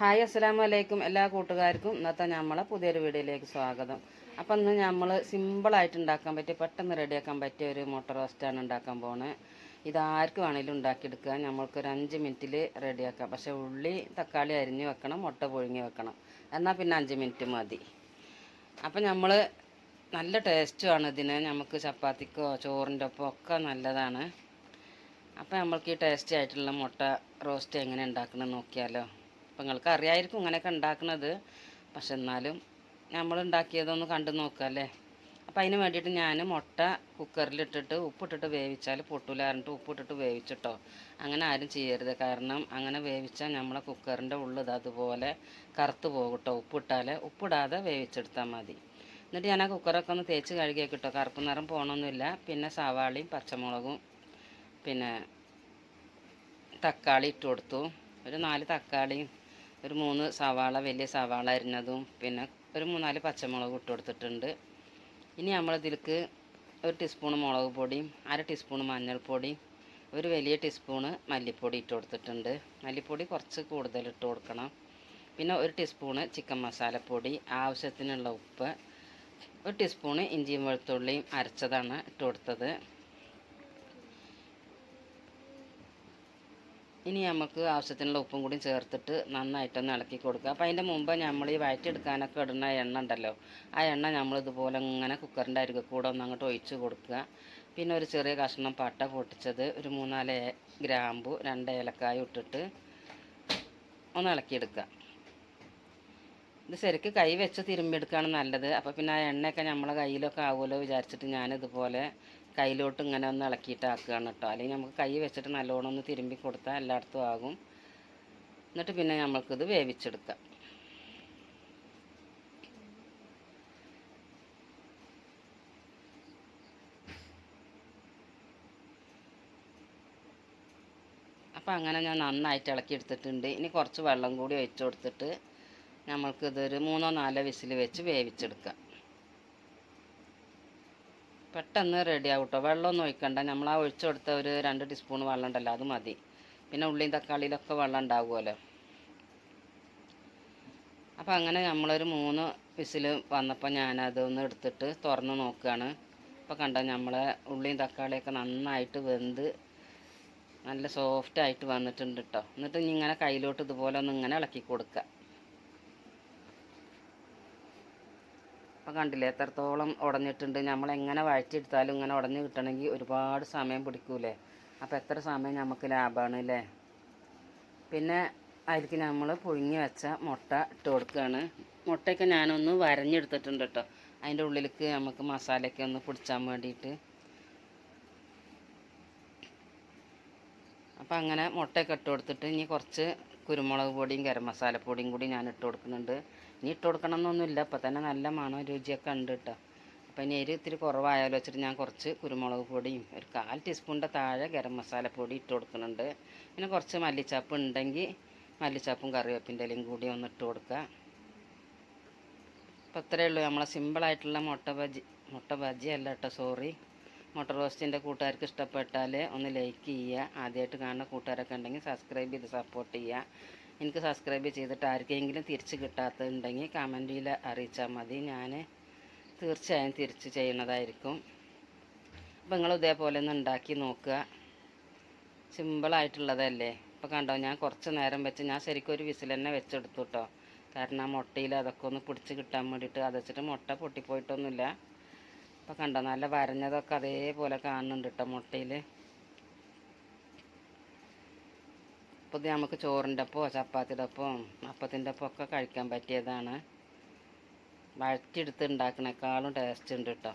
Hi അസ്സലാമു അലൈക്കും എല്ലാ കൂട്ടുകാർക്കും ഇന്നത്തെ നമ്മളെ പുതിയൊരു വീഡിയോയിലേക്ക് സ്വാഗതം. അപ്പം ഇന്ന് നമ്മൾ സിമ്പിളായിട്ട് ഉണ്ടാക്കാൻ പറ്റിയ പെട്ടെന്ന് റെഡിയാക്കാൻ പറ്റിയ ഒരു മുട്ട റോസ്റ്റാണ് ഉണ്ടാക്കാൻ പോണത് ഇതാർക്ക് വേണമെങ്കിലും ഉണ്ടാക്കിയെടുക്കുക. നമ്മൾക്കൊരു അഞ്ച് മിനിറ്റിൽ റെഡിയാക്കാം പക്ഷേ ഉള്ളി തക്കാളി അരിഞ്ഞ് വെക്കണം മുട്ട പുഴുങ്ങി വെക്കണം. എന്നാൽ പിന്നെ അഞ്ച് മിനിറ്റ് മതി. അപ്പം നമ്മൾ നല്ല ടേസ്റ്റുമാണ് ഇതിന്. നമുക്ക് ചപ്പാത്തിക്കോ ചോറിന്റെ ഒപ്പം ഒക്കെ നല്ലതാണ്. അപ്പം നമ്മൾക്ക് ഈ ടേസ്റ്റി ആയിട്ടുള്ള മുട്ട റോസ്റ്റ് എങ്ങനെ ഉണ്ടാക്കണമെന്ന് നോക്കിയാലോ. അപ്പം നിങ്ങൾക്ക് അറിയായിരിക്കും ഇങ്ങനെയൊക്കെ ഉണ്ടാക്കുന്നത് പക്ഷെ എന്നാലും നമ്മൾ ഉണ്ടാക്കിയതൊന്ന് കണ്ടു നോക്കുക അല്ലേ? അപ്പം അതിന് വേണ്ടിയിട്ട് ഞാൻ മുട്ട കുക്കറിലിട്ടിട്ട് ഉപ്പിട്ടിട്ട് വേവിച്ചാൽ പൊട്ടൂല പറഞ്ഞിട്ട് ഉപ്പിട്ടിട്ട് വേവിച്ചിട്ടോ. അങ്ങനെ ആരും ചെയ്യരുത്. കാരണം അങ്ങനെ വേവിച്ചാൽ നമ്മളെ കുക്കറിന്റെ ഉള്ളത് അതുപോലെ കറുത്ത് പോകട്ടോ. കേട്ടോ ഉപ്പിട്ടാൽ ഉപ്പിടാതെ വേവിച്ചെടുത്താൽ മതി. എന്നിട്ട് ഞാൻ ആ കുക്കറൊക്കെ ഒന്ന് തേച്ച് കഴുകി കിട്ടോ കറുപ്പ് നിറം പോകണമെന്നില്ല പിന്നെ സവാളയും പച്ചമുളകും പിന്നെ തക്കാളി ഇട്ട് കൊടുത്തു. ഒരു നാല് തക്കാളിയും ഒരു മൂന്ന് സവാള വലിയ സവാള അരിഞ്ഞതും പിന്നെ ഒരു മൂന്നാൽ പച്ചമുളക് ഇട്ട് കൊടുത്തിട്ടുണ്ട്. ഇനി നമ്മൾ ഇതിലേക്ക് ഒരു ടീസ്പൂൺ മുളക് പൊടിയും അര ടീസ്പൂൺ മഞ്ഞൾപ്പൊടിയും ഒരു വലിയ ടീസ്പൂണ് മല്ലിപ്പൊടി ഇട്ട് കൊടുത്തിട്ടുണ്ട്. മല്ലിപ്പൊടി കുറച്ച് കൂടുതൽ ഇട്ട് കൊടുക്കണം. പിന്നെ ഒരു ടീസ്പൂണ് ചിക്കൻ മസാലപ്പൊടി ആവശ്യത്തിനുള്ള ഉപ്പ് ഒരു ടീസ്പൂണ് ഇഞ്ചിയും വെളുത്തുള്ളിയും അരച്ചതാണ് ഇട്ട് കൊടുത്തത്. ഇനി നമുക്ക് ആവശ്യത്തിനുള്ള ഉപ്പും കൂടി ചേർത്തിട്ട് നന്നായിട്ടൊന്ന് ഇളക്കി കൊടുക്കുക. അപ്പോൾ അതിന്റെ മുമ്പ് നമ്മൾ ഈ വഴറ്റിയെടുക്കാനൊക്കെ ഇടുന്ന എണ്ണ ഉണ്ടല്ലോ ആ എണ്ണ നമ്മൾ ഇതുപോലെ ഇങ്ങനെ കുക്കറിന്റെ അരികെ കൂടെ ഒന്ന് അങ്ങോട്ട് ഒഴിച്ച് കൊടുക്കുക. പിന്നെ ഒരു ചെറിയ കഷ്ണം പട്ട പൊട്ടിച്ചത് ഒരു മൂന്നാൽ ഗ്രാമ്പു രണ്ട് ഏലക്കായ ഇട്ടിട്ട് ഒന്ന് ഇളക്കിയെടുക്കുക. ഇത് ശരിക്ക് കൈ വെച്ച് തിരുമ്മിയെടുക്കുകയാണ് നല്ലത്. അപ്പോൾ പിന്നെ ആ എണ്ണയൊക്കെ നമ്മളെ കയ്യിലൊക്കെ ആവുമല്ലോ വിചാരിച്ചിട്ട് ഞാനിതുപോലെ കയ്യിലോട്ട് ഇങ്ങനെ ഒന്ന് ഇളക്കിയിട്ട് ആക്കുകയാണ് കേട്ടോ അല്ലെങ്കിൽ നമുക്ക് കൈ വെച്ചിട്ട് നല്ലോണം ഒന്ന് തിരുമ്പി കൊടുത്താൽ എല്ലായിടത്തും ആകും. എന്നിട്ട് പിന്നെ നമ്മൾക്കിത് വേവിച്ചെടുക്കാം. അപ്പോൾ അങ്ങനെ ഞാൻ നന്നായിട്ട് ഇളക്കി എടുത്തിട്ടുണ്ട് ഇനി കുറച്ച് വെള്ളം കൂടി ഒഴിച്ചു കൊടുത്തിട്ട് നമ്മൾക്കിതൊരു മൂന്നോ നാലോ വിസിൽ വെച്ച് വേവിച്ചെടുക്കാം. പെട്ടെന്ന് റെഡിയാവും കേട്ടോ വെള്ളമൊന്നും ഒഴിക്കണ്ട. നമ്മൾ ആ ഒഴിച്ചു കൊടുത്ത ഒരു രണ്ട് ടീസ്പൂൺ വെള്ളം ഉണ്ടല്ലോ അത് മതി. പിന്നെ ഉള്ളിയും തക്കാളിയിലൊക്കെ വെള്ളം ഉണ്ടാകുമല്ലോ അപ്പോൾ അങ്ങനെ നമ്മളൊരു മൂന്ന് വിസിൽ വന്നപ്പോൾ ഞാനതൊന്ന് എടുത്തിട്ട് തുറന്ന് നോക്കുകയാണ്. അപ്പോൾ കണ്ട നമ്മളെ ഉള്ളിയും തക്കാളിയൊക്കെ നന്നായിട്ട് വെന്ത് നല്ല സോഫ്റ്റായിട്ട് വന്നിട്ടുണ്ട് കേട്ടോ എന്നിട്ട് ഇനി ഇങ്ങനെ കയ്യിലോട്ട് ഇതുപോലെ ഒന്ന് ഇങ്ങനെ ഇളക്കി കൊടുക്കുക. അപ്പം കണ്ടില്ലേ എത്രത്തോളം ഉടഞ്ഞിട്ടുണ്ട്. നമ്മൾ എങ്ങനെ വഴച്ചെടുത്താലും ഇങ്ങനെ ഉടഞ്ഞ് കിട്ടണമെങ്കിൽ ഒരുപാട് സമയം പിടിക്കൂലേ. അപ്പോൾ എത്ര സമയം നമുക്ക് ലാഭമാണ് അല്ലേ? പിന്നെ അതിലേക്ക് നമ്മൾ പുഴുങ്ങി വെച്ച മുട്ട ഇട്ട് കൊടുക്കുകയാണ്. മുട്ടയൊക്കെ ഞാനൊന്ന് വരഞ്ഞെടുത്തിട്ടുണ്ട് കേട്ടോ. അതിന്റെ ഉള്ളിലേക്ക് നമുക്ക് മസാലയൊക്കെ ഒന്ന് പിടിച്ചാൻ വേണ്ടിയിട്ട്. അപ്പം അങ്ങനെ മുട്ടയൊക്കെ ഇട്ട് കൊടുത്തിട്ട് ഇനി കുറച്ച് കുരുമുളക് പൊടിയും ഗരം മസാലപ്പൊടിയും കൂടി ഞാൻ ഇട്ട് കൊടുക്കുന്നുണ്ട്. ഇനി ഇട്ട് കൊടുക്കണമെന്നൊന്നുമില്ല. അപ്പം തന്നെ നല്ല മണം രുചിയൊക്കെ ഉണ്ട് കേട്ടോ അപ്പം ഇനി എരി ഇത്തിരി കുറവായാലോ വെച്ചിട്ട് ഞാൻ കുറച്ച് കുരുമുളക് പൊടിയും ഒരു കാൽ ടീസ്പൂണിന്റെ താഴെ ഗരം മസാലപ്പൊടി ഇട്ട് കൊടുക്കുന്നുണ്ട്. പിന്നെ കുറച്ച് മല്ലിച്ചാപ്പ് ഉണ്ടെങ്കിൽ മല്ലിച്ചാപ്പും കറിവേപ്പിന്റെ ഇലയും കൂടി ഒന്ന് ഇട്ട് കൊടുക്കുക. അപ്പോൾ ഇത്രയേ ഉള്ളൂ. നമ്മളെ സിമ്പിളായിട്ടുള്ള മുട്ട ബജി മുട്ട ബജി അല്ല കേട്ടോ സോറി മുട്ട റോസ്റ്റിന്റെ കൂട്ടുകാർക്ക് ഇഷ്ടപ്പെട്ടാൽ ഒന്ന് ലൈക്ക് ചെയ്യുക. ആദ്യമായിട്ട് കാണുന്ന കൂട്ടുകാരൊക്കെ ഉണ്ടെങ്കിൽ സബ്സ്ക്രൈബ് ചെയ്ത് സപ്പോർട്ട് ചെയ്യുക. എനിക്ക് സബ്സ്ക്രൈബ് ചെയ്തിട്ട് ആർക്കെങ്കിലും തിരിച്ച് കിട്ടാത്തതുണ്ടെങ്കിൽ കമന്റിൽ അറിയിച്ചാൽ മതി. ഞാൻ തീർച്ചയായും തിരിച്ച് ചെയ്യുന്നതായിരിക്കും. അപ്പോൾ നിങ്ങൾ ഇതേപോലെ ഒന്ന് ഉണ്ടാക്കി നോക്കുക. സിമ്പിളായിട്ടുള്ളതല്ലേ ഇപ്പോൾ കണ്ടോ ഞാൻ കുറച്ച് നേരം വെച്ച് ഞാൻ ശരിക്കും ഒരു വിസിൽ തന്നെ വെച്ചെടുത്തു കേട്ടോ കാരണം ആ മുട്ടയിൽ അതൊക്കെ ഒന്ന് പിടിച്ച് കിട്ടാൻ വേണ്ടിയിട്ട് അത് വെച്ചിട്ട് മുട്ട പൊട്ടിപ്പോയിട്ടൊന്നുമില്ല. അപ്പോൾ കണ്ടോ നല്ല വരഞ്ഞതൊക്കെ അതേപോലെ കാണുന്നുണ്ട് കേട്ടോ മുട്ടയിൽ അപ്പോൾ ഇത് നമുക്ക് ചോറിന്റെ ഒപ്പമോ ചപ്പാത്തിയുടെ ഒപ്പം അപ്പത്തിന്റെ ഒപ്പം ഒക്കെ കഴിക്കാൻ പറ്റിയതാണ്. വഴറ്റിയെടുത്ത് ഉണ്ടാക്കണേക്കാളും ടേസ്റ്റ് ഉണ്ട് കേട്ടോ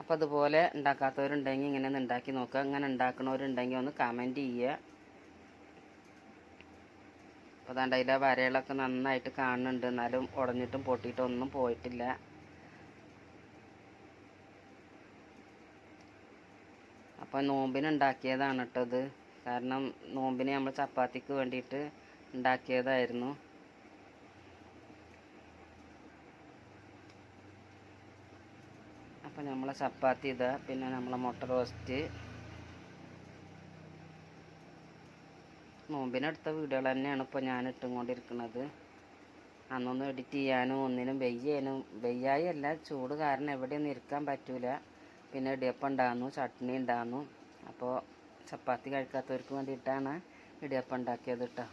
അപ്പോൾ അതുപോലെ ഉണ്ടാക്കാത്തവരുണ്ടെങ്കിൽ ഇങ്ങനെ ഒന്ന് ഉണ്ടാക്കി നോക്കുക അങ്ങനെ ഉണ്ടാക്കണവരുണ്ടെങ്കിൽ ഒന്ന് കമന്റ് ചെയ്യുക. അപ്പോൾ അതാണ്ട് അതിലെ വരകളൊക്കെ നന്നായിട്ട് കാണുന്നുണ്ട്. എന്നാലും ഉടഞ്ഞിട്ടും പൊട്ടിയിട്ടും ഒന്നും പോയിട്ടില്ല. അപ്പോൾ നോമ്പിന് ഉണ്ടാക്കിയതാണ് കേട്ടോ ഇത്. കാരണം നോമ്പിന് നമ്മൾ ചപ്പാത്തിക്ക് വേണ്ടിയിട്ട് ഉണ്ടാക്കിയതായിരുന്നു. അപ്പോൾ നമ്മളെ ചപ്പാത്തി ഇതാ. പിന്നെ നമ്മളെ മുട്ട റോസ്റ്റ്. നോമ്പിനെടുത്ത വീഡിയോകൾ തന്നെയാണ് ഇപ്പോൾ ഞാൻ ഇട്ടുകൊണ്ടിരിക്കുന്നത്. അന്നൊന്നും എഡിറ്റ് ചെയ്യാനും ഒന്നിനും വെയ്യാനും വെയ്യായി അല്ല ചൂട് കാരണം എവിടെയൊന്നും ഇരിക്കാൻ പറ്റൂല. പിന്നെ ഇടിയപ്പം ഉണ്ടാകുന്നു ചട്നി ഉണ്ടാകുന്നു അപ്പോൾ ചപ്പാത്തി കഴിക്കാത്തവർക്ക് വേണ്ടിയിട്ടാണ് ഇടിയപ്പം ഉണ്ടാക്കിയത് കേട്ടോ